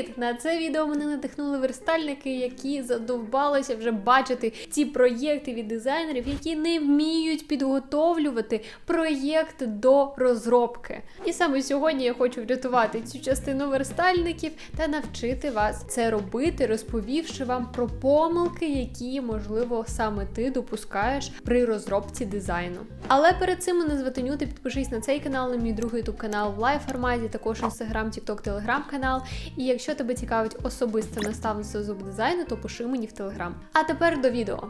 Привіт! На це відео мене надихнули верстальники, які задовбалися вже бачити ці проєкти від дизайнерів, які не вміють підготовлювати проєкт до розробки. І саме сьогодні я хочу врятувати цю частину верстальників та навчити вас це робити, розповівши вам про помилки, які можливо саме ти допускаєш при розробці дизайну. Але перед цим мене звати Нюта, підпишись на цей канал, на мій другий ютуб канал в лайв форматі, також інстаграм, тікток, телеграм канал. І якщо тебе цікавить особисте наставництво зуб дизайну, то пиши мені в телеграм. А тепер до відео.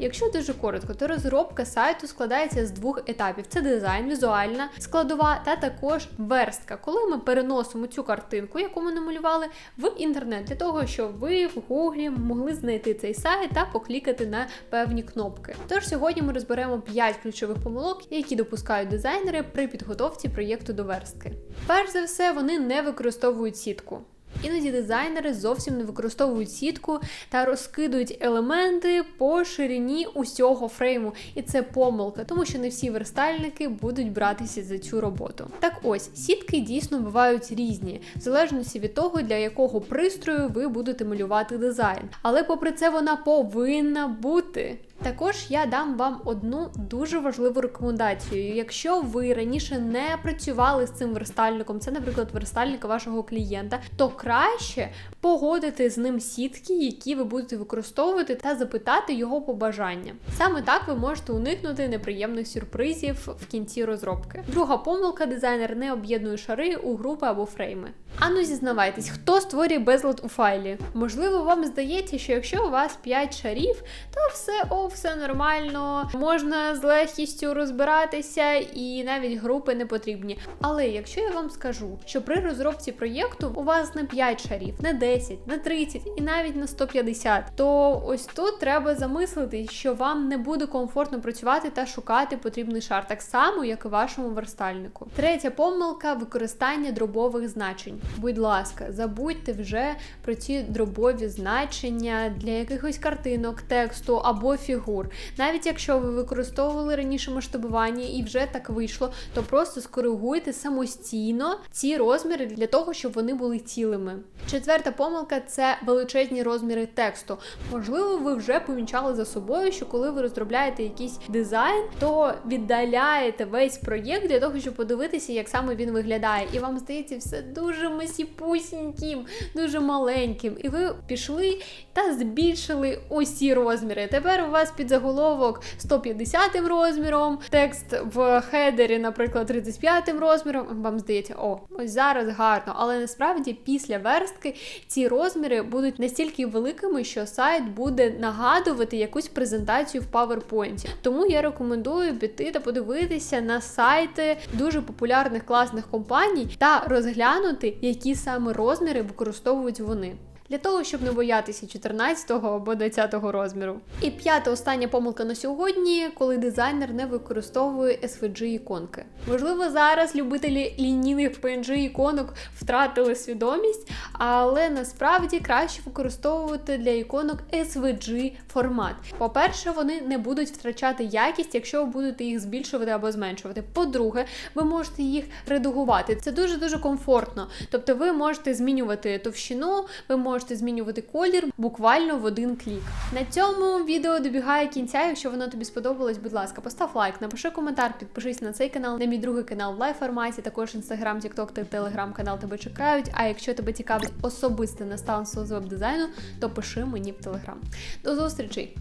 Якщо дуже коротко, то розробка сайту складається з двох етапів: це дизайн, візуальна складова та також верстка, коли ми переносимо цю картинку, яку ми намалювали, в інтернет для того, щоб ви в гуглі могли знайти цей сайт та поклікати на певні кнопки. Тож сьогодні ми розберемо 5 ключових помилок, які допускають дизайнери при підготовці проєкту до верстки. Перш за все, вони не використовують сітку. Іноді дизайнери зовсім не використовують сітку та розкидують елементи по ширині усього фрейму. І це помилка, тому що не всі верстальники будуть братися за цю роботу. Так ось, сітки дійсно бувають різні, в залежності від того, для якого пристрою ви будете малювати дизайн. Але попри це вона повинна бути. Також я дам вам одну дуже важливу рекомендацію. Якщо ви раніше не працювали з цим верстальником, це, наприклад, верстальник вашого клієнта, то краще погодити з ним сітки, які ви будете використовувати, та запитати його побажання. Саме так ви можете уникнути неприємних сюрпризів в кінці розробки. Друга помилка дизайнер не об'єднує шари у групи або фрейми. Ану, зізнавайтесь, хто створює безлад у файлі? Можливо, вам здається, що якщо у вас 5 шарів, то все о, все нормально, можна з легкістю розбиратися, і навіть групи не потрібні. Але якщо я вам скажу, що при розробці проєкту у вас не 5 шарів, не 10, не 30 і навіть на 150, то ось тут треба замислити, що вам не буде комфортно працювати та шукати потрібний шар, так само, як і вашому верстальнику. Третя помилка використання дробових значень. Будь ласка, забудьте вже про ці дробові значення для якихось картинок, тексту або фігур. Навіть якщо ви використовували раніше масштабування і вже так вийшло, то просто скоригуйте самостійно ці розміри для того, щоб вони були цілими. Четверта помилка це величезні розміри тексту. Можливо, ви вже помічали за собою, що коли ви розробляєте якийсь дизайн, то віддаляєте весь проєкт для того, щоб подивитися, як саме він виглядає. І вам здається, все дуже масіпусіньким, дуже маленьким. І ви пішли та збільшили усі розміри. Тепер у вас під заголовок 150 розміром, текст в хедері, наприклад, 35 розміром. Вам здається, о, ось зараз гарно. Але насправді після верстки ці розміри будуть настільки великими, що сайт буде нагадувати якусь презентацію в PowerPoint. Тому я рекомендую піти та подивитися на сайти дуже популярних класних компаній та розглянути, які саме розміри використовують вони. Для того, щоб не боятися 14 або 20 розміру. І п'ята остання помилка на сьогодні, коли дизайнер не використовує SVG іконки. Можливо, зараз любителі лінійних PNG іконок втратили свідомість, але насправді краще використовувати для іконок SVG формат. По-перше, вони не будуть втрачати якість, якщо ви будете їх збільшувати або зменшувати. По-друге, ви можете їх редагувати. Це дуже дуже комфортно. Ви можете змінювати товщину, ви можете змінювати колір буквально в один клік. На цьому відео добігає кінця. Якщо воно тобі сподобалось, будь ласка, постав лайк, напиши коментар, підпишись на цей канал, на мій другий канал в лайв форматі, також інстаграм, тікток та телеграм канал тебе чекають. А якщо тебе цікавить особисте наставництво з веб-дизайну, то пиши мені в телеграм. До зустрічей!